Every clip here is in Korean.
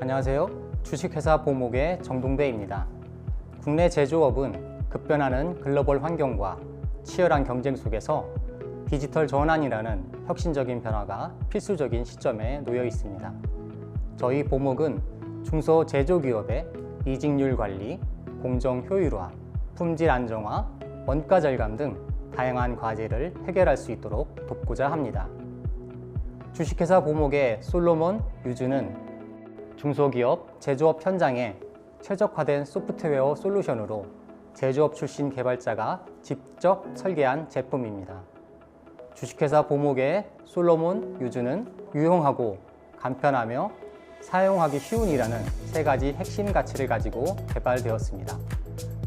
안녕하세요. 주식회사 보목의 정동배입니다. 국내 제조업은 급변하는 글로벌 환경과 치열한 경쟁 속에서 디지털 전환이라는 혁신적인 변화가 필수적인 시점에 놓여 있습니다. 저희 보목은 중소 제조기업의 이직률 관리, 공정 효율화, 품질 안정화, 원가 절감 등 다양한 과제를 해결할 수 있도록 돕고자 합니다. 주식회사 보목의 솔로몬 유주는 중소기업 제조업 현장에 최적화된 소프트웨어 솔루션으로 제조업 출신 개발자가 직접 설계한 제품입니다. 주식회사 보목의 솔로몬 유주는 유용하고 간편하며 사용하기 쉬운이라는 세 가지 핵심 가치를 가지고 개발되었습니다.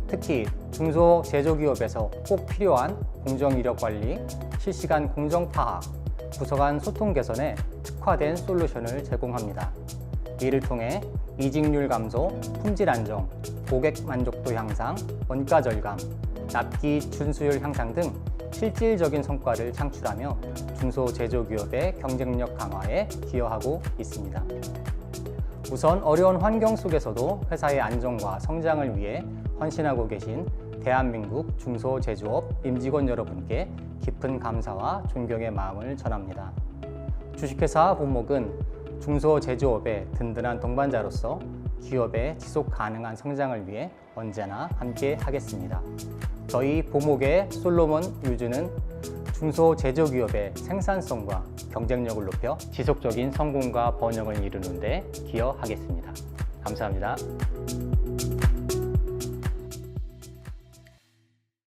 특히 중소 제조기업에서 꼭 필요한 공정 이력 관리, 실시간 공정 파악, 부서 간 소통 개선에 특화된 솔루션을 제공합니다. 이를 통해 이직률 감소, 품질 안정, 고객 만족도 향상, 원가 절감, 납기 준수율 향상 등 실질적인 성과를 창출하며 중소 제조기업의 경쟁력 강화에 기여하고 있습니다. 우선 어려운 환경 속에서도 회사의 안정과 성장을 위해 헌신하고 계신 대한민국 중소제조업 임직원 여러분께 깊은 감사와 존경의 마음을 전합니다. 주식회사 본목은 중소제조업의 든든한 동반자로서 기업의 지속 가능한 성장을 위해 언제나 함께 하겠습니다. 저희 보목의 솔로몬 유주는 중소제조기업의 생산성과 경쟁력을 높여 지속적인 성공과 번영을 이루는 데 기여하겠습니다. 감사합니다.